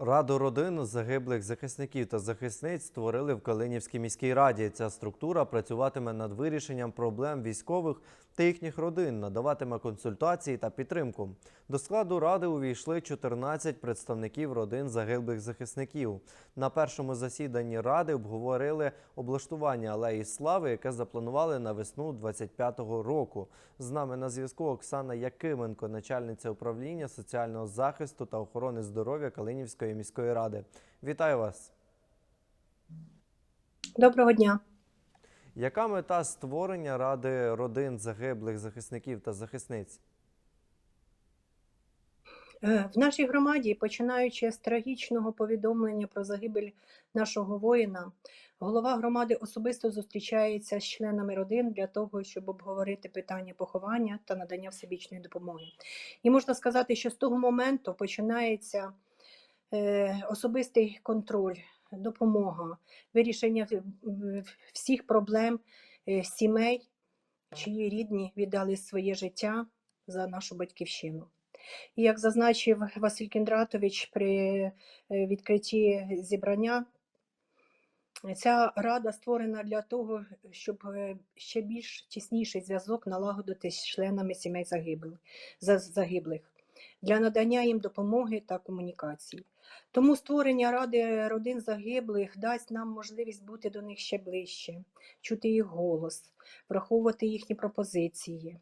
Раду родин загиблих захисників та захисниць створили в Калинівській міській раді. Ця структура працюватиме над вирішенням проблем військових та їхніх родин, надаватиме консультації та підтримку. До складу ради увійшли 14 представників родин загиблих захисників. На першому засіданні ради обговорили облаштування алеї слави, яке запланували на весну 25-го року. З нами на зв'язку Оксана Якименко, начальниця управління соціального захисту та охорони здоров'я Калинівської міської ради. Вітаю вас! Доброго дня. Яка мета створення ради родин загиблих захисників та захисниць? Е, В нашій громаді, починаючи з трагічного повідомлення про загибель нашого воїна, голова громади особисто зустрічається з членами родин для того, щоб обговорити питання поховання та надання всебічної допомоги. І можна сказати, що з того моменту починається е, особистий контроль, допомога, вирішення всіх проблем е, сімей, чиї рідні віддали своє життя за нашу батьківщину. І як зазначив Василь Кіндратович при е, відкритті зібрання, ця рада створена для того, щоб е, ще більш тісніший зв'язок налагодити з членами сімей загиблих, загиблих для надання їм допомоги та комунікації. Тому створення ради родин загиблих дасть нам можливість бути до них ще ближче, чути їх голос, враховувати їхні пропозиції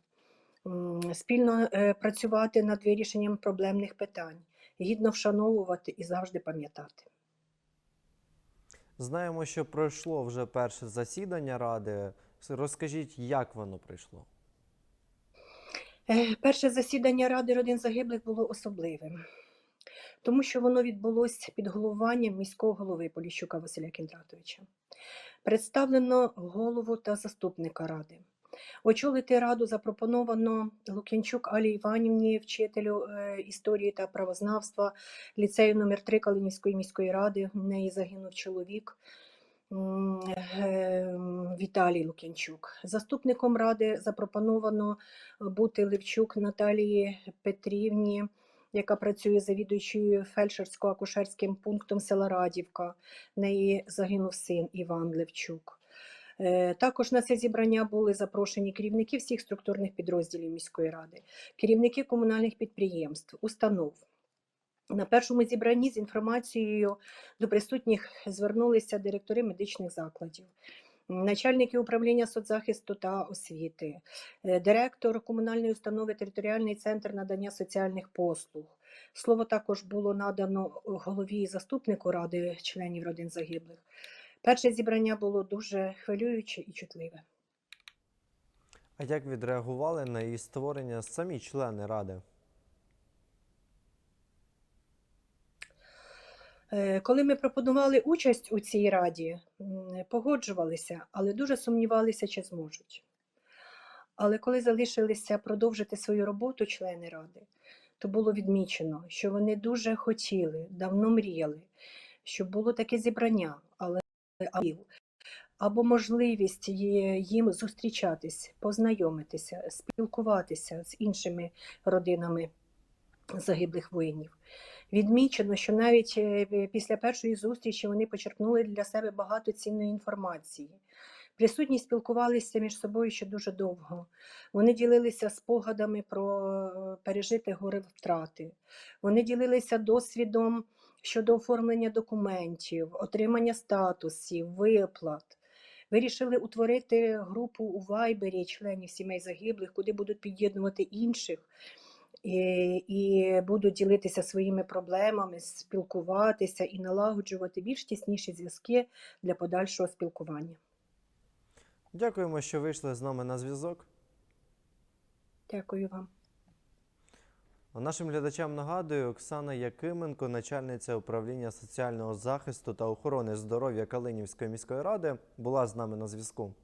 спільно е, працювати над вирішенням проблемних питань, гідно вшановувати і завжди пам'ятати. Знаємо, що пройшло вже перше засідання ради. Розкажіть, як воно пройшло? Е, Перше засідання Ради родин загиблих було особливим, тому що воно відбулося під головуванням міського голови Поліщука Василя Кіндратовича. Представлено голову та заступника ради. Очолити раду запропоновано Лук'янчук Алі Іванівні, вчителю е, історії та правознавства ліцею номер 3 Калинівської міської ради. У неї загинув чоловік. е, Віталій Лук'янчук. Заступником ради запропоновано бути Левчук Наталії Петрівні, яка працює завідуючою фельдшерсько-акушерським пунктом села Радівка. В неї загинув син Іван Левчук. Е, Також на це зібрання були запрошені керівники всіх структурних підрозділів міської ради, керівники комунальних підприємств, установ. На першому зібранні з інформацією до присутніх звернулися директори медичних закладів, начальники управління соцзахисту та освіти, е, директор комунальної установи Територіальний центр надання соціальних послуг. Слово також було надано голові і заступнику ради членів родин загиблих. Перше зібрання було дуже хвилююче і чутливе. А як відреагували на її створення самі члени ради? Коли ми пропонували участь у цій раді, погоджувалися, але дуже сумнівалися, чи зможуть. Але коли залишилися продовжити свою роботу члени ради, то було відмічено, що вони дуже хотіли, давно мріяли, щоб було таке зібрання, але або можливість їм зустрічатись, познайомитися, спілкуватися з іншими родинами загиблих воїнів. Відмічено, що навіть е, після першої зустрічі вони почерпнули для себе багато цінної інформації. Присутні спілкувалися між собою ще дуже довго. Вони ділилися спогадами про е, пережите горе втрати. Вони ділилися досвідом щодо оформлення документів, отримання статусів, виплат. Вирішили утворити групу у Вайбері членів сімей загиблих, куди будуть під'єднувати інших і, будуть ділитися своїми проблемами, спілкуватися і налагоджувати більш тісніші зв'язки для подальшого спілкування. Дякуємо, що вийшли з нами на зв'язок. Дякую вам. Нашим глядачам нагадую, Оксана Якименко, начальниця управління соціального захисту та охорони здоров'я Калинівської міської ради, була з нами на зв'язку.